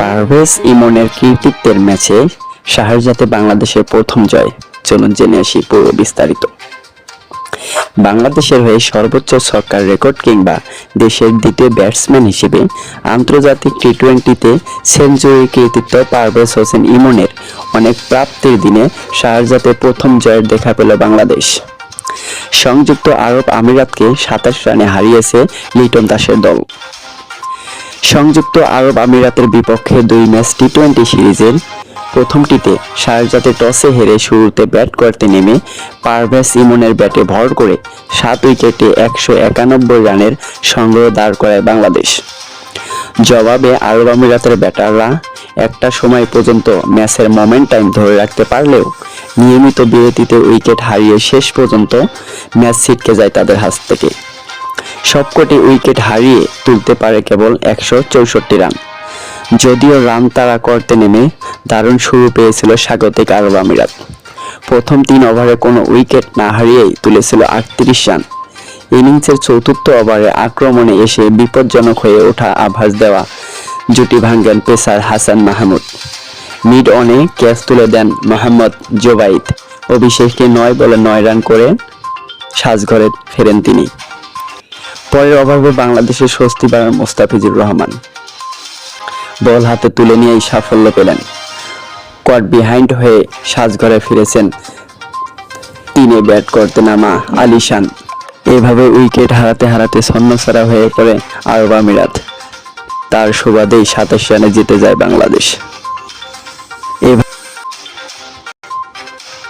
পারভেজ ইমনের কৃতিত্বের ম্যাচে শাহরজাতে বাংলাদেশের প্রথম জয়। চলুন জেনে আসি পুরো বিস্তারিত। বাংলাদেশের হয়ে সর্বোচ্চ ছক্কার রেকর্ড কিংবা দেশের দ্বিতীয় ব্যাটসম্যান হিসেবে আন্তর্জাতিক টি টোয়েন্টিতে সেঞ্চুরি কৃতিত্ব পারভেজ হোসেন ইমনের অনেক প্রাপ্তির দিনে শাহরজাতে প্রথম জয়ের দেখা পেল বাংলাদেশ। সংযুক্ত আরব আমিরাতকে সাতাশ রানে হারিয়েছে লিটন দাসের দল। সংযুক্ত আরব আমিরাতের বিপক্ষে দুই ম্যাচ টি টোয়েন্টি সিরিজের প্রথমটিতে শারজাতে টসে হেরে শুরুতে ব্যাট করতে নেমে পারভেজ ইমনের ব্যাটে ভর করে সাত উইকেটে একশো একানব্বই রানের সংগ্রহ দাঁড় করায় বাংলাদেশ। জবাবে আরব আমিরাতের ব্যাটাররা একটা সময় পর্যন্ত ম্যাচের মোমেন্টাইম ধরে রাখতে পারলেও নিয়মিত বিরতিতে উইকেট হারিয়ে শেষ পর্যন্ত ম্যাচ ছিটকে যায় তাদের হাত থেকে। সবকটি উইকেট হারিয়ে তুলতে পারে কেবল একশো চৌষট্টি রান। যদিও রান তাড়া করতে নেমে দারুণ শুরু পেয়েছিল স্বাগতিক আরব আমিরাত। প্রথম তিন ওভারে কোনো উইকেট না হারিয়েই তুলেছিল আটত্রিশ রান। ইনিংসের চতুর্থ ওভারে আক্রমণে এসে বিপজ্জনক হয়ে ওঠা আভাস দেওয়া জুটি ভাঙ্গেন পেসার হাসান মাহমুদ। মিড অনে ক্যাচ তুলে দেন মোহাম্মদ জোবাইদ। অভিষেককে নয় বলে নয় রান করে সাজঘরে ফেরেন তিনি। পরের ওভারে বাংলাদেশের স্বস্তি বাড়ান মোস্তাফিজুর রহমান। বল হাতে তুলে নিয়েই সাফল্য পেলেন। কট বিহাইন্ড হয়ে সাজঘরে ফিরেছেন তিনে ব্যাট করতে নামা আলিশান এভাবে উইকেট হারাতে হারাতে ছন্নছাড়া হয়ে পড়ে আরব আমিরাত তার সুবাদেই সাতাশ রানে জিতে যায় বাংলাদেশ।